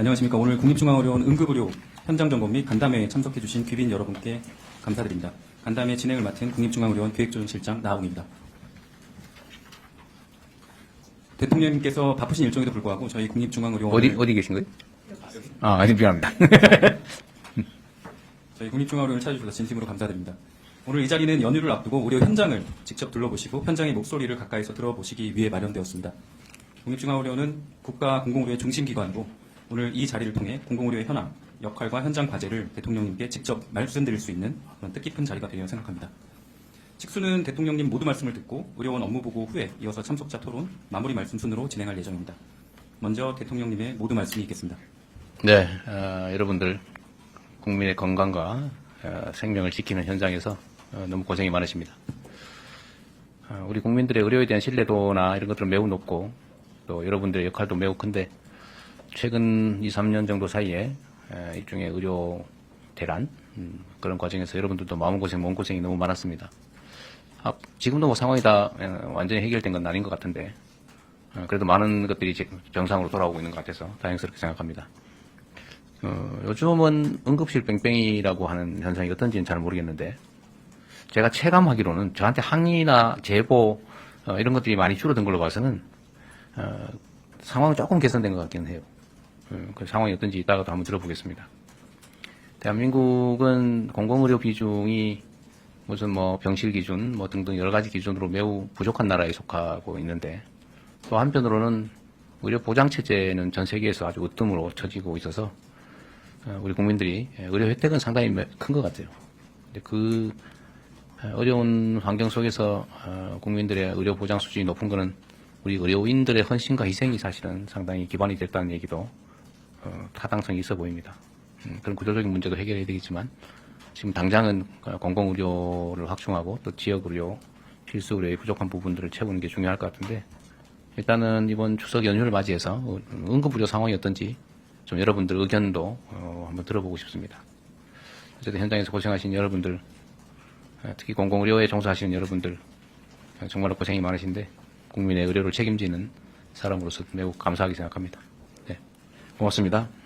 안녕하십니까. 오늘 국립중앙의료원 응급의료 현장 점검 및 간담회에 참석해주신 귀빈 여러분께 감사드립니다. 간담회 진행을 맡은 국립중앙의료원 기획조정실장 나홍입니다. 대통령님께서 바쁘신 일정에도 불구하고 저희 국립중앙의료원 어디 어디 계신 거예요? 아, 아니 미안합니다. 저희 국립중앙의료원을 찾아주셔서 진심으로 감사드립니다. 오늘 이 자리는 연휴를 앞두고 의료 현장을 직접 둘러보시고 현장의 목소리를 가까이서 들어보시기 위해 마련되었습니다. 국립중앙의료원은 국가 공공의료의 중심기관이고 오늘 이 자리를 통해 공공의료의 현황, 역할과 현장 과제를 대통령님께 직접 말씀드릴 수 있는 그런 뜻깊은 자리가 되리라 생각합니다. 직수는 대통령님 모두 말씀을 듣고 의료원 업무 보고 후에 이어서 참석자 토론, 마무리 말씀 순으로 진행할 예정입니다. 먼저 대통령님의 모두 말씀이 있겠습니다. 네, 어, 여러분들 국민의 건강과 어, 생명을 지키는 현장에서 어, 너무 고생이 많으십니다. 어, 우리 국민들의 의료에 대한 신뢰도나 이런 것들은 매우 높고 또 여러분들의 역할도 매우 큰데 최근 2, 3년 정도 사이에 에, 일종의 의료 대란 음, 그런 과정에서 여러분들도 마음고생, 몸고생이 너무 많았습니다. 아, 지금도 뭐 상황이 다 어, 완전히 해결된 건 아닌 것 같은데 어, 그래도 많은 것들이 지금 정상으로 돌아오고 있는 것 같아서 다행스럽게 생각합니다. 어, 요즘은 응급실 뺑뺑이라고 하는 현상이 어떤지는 잘 모르겠는데 제가 체감하기로는 저한테 항의나 제보 어, 이런 것들이 많이 줄어든 걸로 봐서는 어, 상황은 조금 개선된 것 같기는 해요. 어, 그 상황이 어떤지 이따가도 한번 들어보겠습니다. 대한민국은 공공의료 비중이 무슨 뭐 병실 기준 뭐 등등 여러 가지 기준으로 매우 부족한 나라에 속하고 있는데 또 한편으로는 의료 보장 체제는 전 세계에서 아주 으뜸으로 처지고 있어서 어, 우리 국민들이 의료 혜택은 상당히 큰 것 같아요. 근데 그 어, 어려운 환경 속에서 어, 국민들의 의료 보장 수준이 높은 것은 우리 의료인들의 헌신과 희생이 사실은 상당히 기반이 됐다는 얘기도 어, 타당성이 있어 보입니다. 음, 그런 구조적인 문제도 해결해야 되겠지만 지금 당장은 어, 공공의료를 확충하고 또 지역의료, 필수의료의 부족한 부분들을 채우는 게 중요할 것 같은데 일단은 이번 추석 연휴를 맞이해서 어, 응급의료 상황이 어떤지 좀 여러분들 의견도 어, 한번 들어보고 싶습니다. 어쨌든 현장에서 고생하신 여러분들, 어, 특히 공공의료에 종사하시는 여러분들 어, 정말로 고생이 많으신데 국민의 의료를 책임지는 사람으로서 매우 감사하게 생각합니다. 네, 고맙습니다.